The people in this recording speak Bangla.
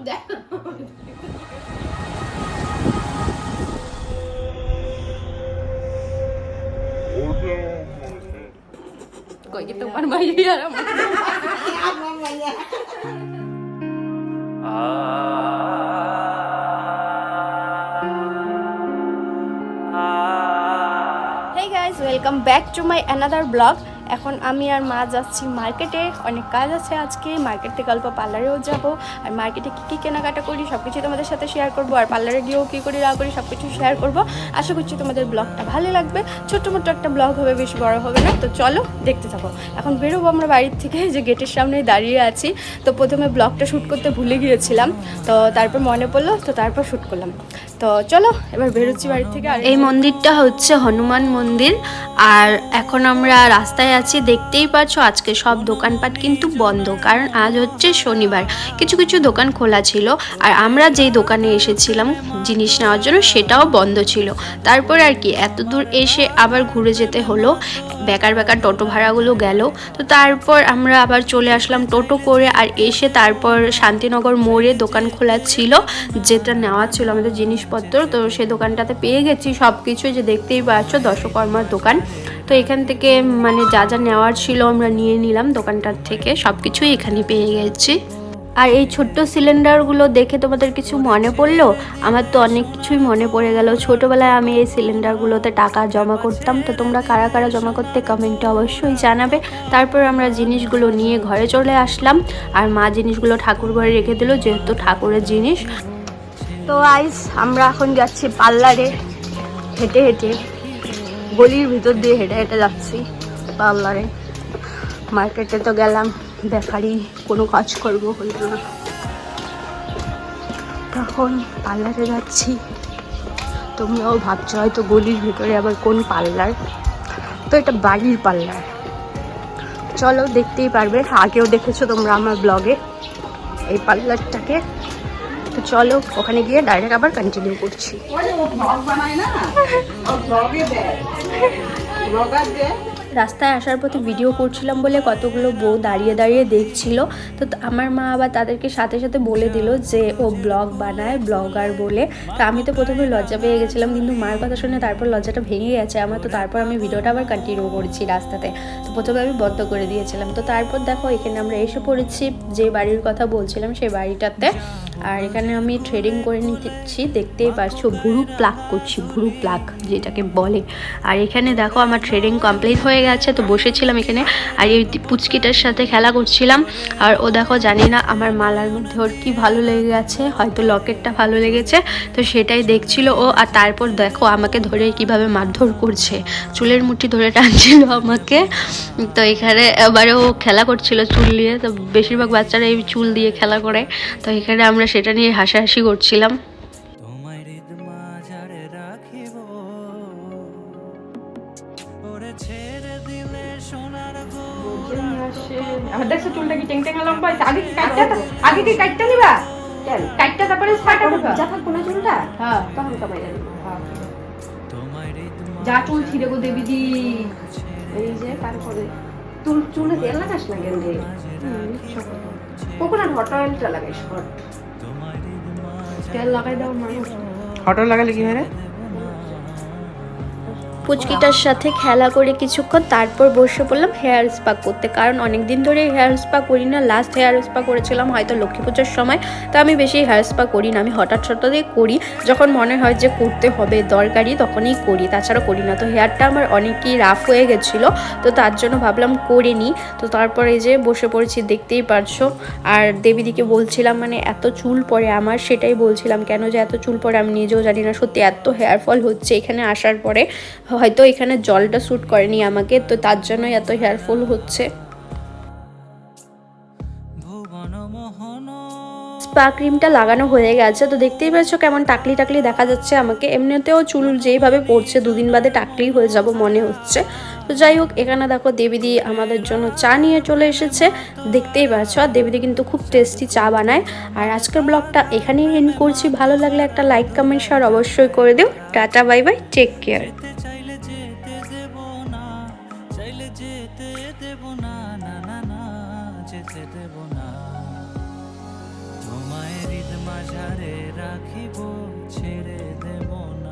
দেখ কই কি তোমার মাইয়া আর আমার আমার মাইয়া hey guys welcome back to my another blog এখন আমি আর মা যাচ্ছি মার্কেটে, অনেক কাজ আছে আজকে, মার্কেট থেকে অল্প পার্লারেও যাব, আর মার্কেটে কী কী কেনাকাটা করি সব কিছু তোমাদের সাথে শেয়ার করব, আর পার্লারে গিয়েও কী করি না করি সব কিছু শেয়ার করব। আশা করছি তোমাদের ব্লগটা ভালো লাগবে। ছোট্ট মোটো একটা ব্লগ হবে, বেশি বড় হবে না, তো চলো দেখতে থাকো। এখন বেরোবো আমরা বাড়ির থেকে যে গেটের সামনে দাঁড়িয়ে আছি। তো প্রথমে ব্লগটা শ্যুট করতে ভুলে গিয়েছিলাম, তো তারপর মনে পড়ল, তো তারপর শ্যুট করলাম। তো চলো, এবার বেরোচ্ছি বাড়ির থেকে এই মন্দিরটা হচ্ছে হনুমান মন্দির, আর এখন আমরা রাস্তায় আছি, দেখতেই পাচ্ছ আজকে সব দোকানপাট কিন্তু বন্ধ, কারণ আজ হচ্ছে শনিবার। কিছু কিছু দোকান খোলা ছিল, আর আমরা যেই দোকানে এসেছিলাম জিনিস নেওয়ার জন্য সেটাও বন্ধ ছিল। তারপর আর কি, এত দূর এসে আবার ঘুরে যেতে হলো, বেকার বেকার টোটো ভাড়াগুলো গেল। তো তারপর আমরা আবার চলে আসলাম টোটো করে, আর এসে তারপর শান্তিনগর মোড়ে দোকান খোলা ছিল, যেটা নেওয়া ছিল আমাদের জিনিসপত্র। তো সে দোকানটাতে পেয়ে গেছি সব কিছু যে দেখতেই পাচ্ছ দশকর্মার দোকান। তো এখান থেকে মানে যা যা নেওয়ার ছিল আমরা নিয়ে নিলাম দোকানটার থেকে সব কিছুই এখানে পেয়ে গেছি। আর এই ছোট্ট সিলিন্ডারগুলো দেখে তোমাদের কিছু মনে পড়ল? আমার তো অনেক কিছুই মনে পড়ে গেল। ছোটোবেলায় আমি এই সিলিন্ডারগুলোতে টাকা জমা করতাম, তো তোমরা কারা কারা জমা করতে কমেন্টে অবশ্যই জানাবে। তারপর আমরা জিনিসগুলো নিয়ে ঘরে চলে আসলাম। আর মা জিনিসগুলো ঠাকুর ঘরে রেখে দিল, যেহেতু ঠাকুরের জিনিস। তো আইস আমরা এখন যাচ্ছি পার্লারে। হেঁটে হেঁটে, গলির ভিতর দিয়ে হেঁটে হেঁটে যাচ্ছি পার্লারে। মার্কেটে তো গেলাম দেখারই কোনো কাজ করব হলো না তখন পার্লারে যাচ্ছি। তোমরাও ভাবছ হয়তো গলির ভিতরে আবার কোন পার্লার? তো এটা বাড়ির পার্লার। চলো দেখতেই পারবে, আগেও দেখেছ তোমরা আমার ব্লগে এই পার্লারটাকে তো চলো ওখানে গিয়ে ডাইরেক্ট আবার কন্টিনিউ করছি। রাস্তায় আসার পথে ভিডিও করছিলাম বলে কতগুলো বউ দাঁড়িয়ে দাঁড়িয়ে দেখছিল। তো আমার মা আবার তাদেরকে সাথে সাথে বলে দিল যে, ও ব্লগ বানায়, ব্লগার বলে। তো আমি তো প্রথমে লজ্জা পেয়ে গেছিলাম, কিন্তু মার কথা শুনে তারপর লজ্জাটা ভেঙে গেছে আমার। তো তারপর আমি ভিডিওটা আবার কন্টিনিউ করছি রাস্তাতে। তো প্রথমে আমি বন্ধ করে দিয়েছিলাম। তো তারপর দেখো, এখানে আমরা এসে পড়েছি, যে বাড়ির কথা বলছিলাম সেই বাড়িটাতে। আর এখানে আমি ট্রেডিং করে নিচ্ছি, দেখতেই পাচ্ছ, ভুরু প্লাক করছি, ভুরু প্লাক যেটাকে বলে। আর এখানে দেখো, আমার ট্রেডিং কমপ্লিট হয়ে গেছে, তো বসেছিলাম এখানে। আর এই পুচকিটার সাথে খেলা করছিলাম। আর ও দেখো, জানি না আমার মালার মধ্যে ওর কি ভালো লেগে গেছে হয়তো লকেটটা ভালো লেগেছে, তো সেটাই দেখছিল ও। আর তারপর দেখো, আমাকে ধরে কীভাবে মারধর করছে। চুলের মুঠি ধরে টানছিল আমাকে। তো এখানে এবারে ও খেলা করছিল চুল নিয়ে, তো বেশিরভাগ বাচ্চারা এই চুল দিয়ে খেলা করে। তো এখানে আমরা সেটা নিয়ে হাসাহাসি করছিলাম। ওরে ছেড়ে দিলে সোনার গো আমার দেখছ চুলটা কি টেং টেঙ্গা লম্বা হয়েছে? আগে কি কাটটা আগে কি কাটটা নিবা? কাটটা তারপরে ফাটা দিবা যখন কোনো চুলটা? হ্যাঁ। তখন কমাই যাবে। যা চুল ছিঁড়ে গো দেবীজি এই যে তারপরে চুল চুলে তেল লাগাস না কেন রে? কোকোনাট হট অয়েলটা লাগাইস হট তেল লাগাই দাও মানুষ। হটর লাগালে কি হয় রে? পুচকিটার সাথে খেলা করে কিছুক্ষণ তারপর বসে পড়লাম হেয়ার স্পা করতে। কারণ অনেক দিন ধরে হেয়ার স্পা করি না লাস্ট হেয়ার স্পা করেছিলাম হয়তো লক্ষ্মী পুজোর সময়। তো আমি বেশি হেয়ার স্পা করি না, আমি হঠাৎ হঠাৎই করি। যখন মনে হয় যে করতে হবে দরকারি তখনই করি তাছাড়া করি না। তো হেয়ারটা আমার অনেকই রাফ হয়ে গেছিল, তো তার জন্য ভাবলাম করে নিই। তো তারপরে এই যে বসে পড়েছি, দেখতেই পারছ। আর দেবীদিকে বলছিলাম মানে এত চুল পড়ে আমার? সেটাই বলছিলাম, কেন যে এত চুল পড়ে আমি নিজেও জানি না। সত্যি এত হেয়ার ফল হচ্ছে এখানে আসার পরে। হয়তো এখানে জলটা শ্যুট করেনি আমাকে, তো তার জন্যই এত হেয়ার ফল হচ্ছে। স্পা ক্রিমটা লাগানো হয়ে গেছে, তো দেখতেই পাচ্ছ কেমন টাকলি টাকলি দেখা যাচ্ছে আমাকে। এমনিতেও চুল যেইভাবে পড়ছে, দুদিন বাদে টাকলি হয়ে যাব মনে হচ্ছে। তো যাই হোক, এখানে দেখো দেবীদি আমাদের জন্য চা নিয়ে চলে এসেছে। দেখতেই পাচ্ছ, আর দেবীদি কিন্তু খুব টেস্টি চা বানায়। আর আজকের ব্লগটা এখানেই এন্ড করছি। ভালো লাগলে একটা লাইক কমেন্ট শেয়ার অবশ্যই করে দিও। Tata bye bye take care বাজারে রাখিব ছেড়ে দেব না।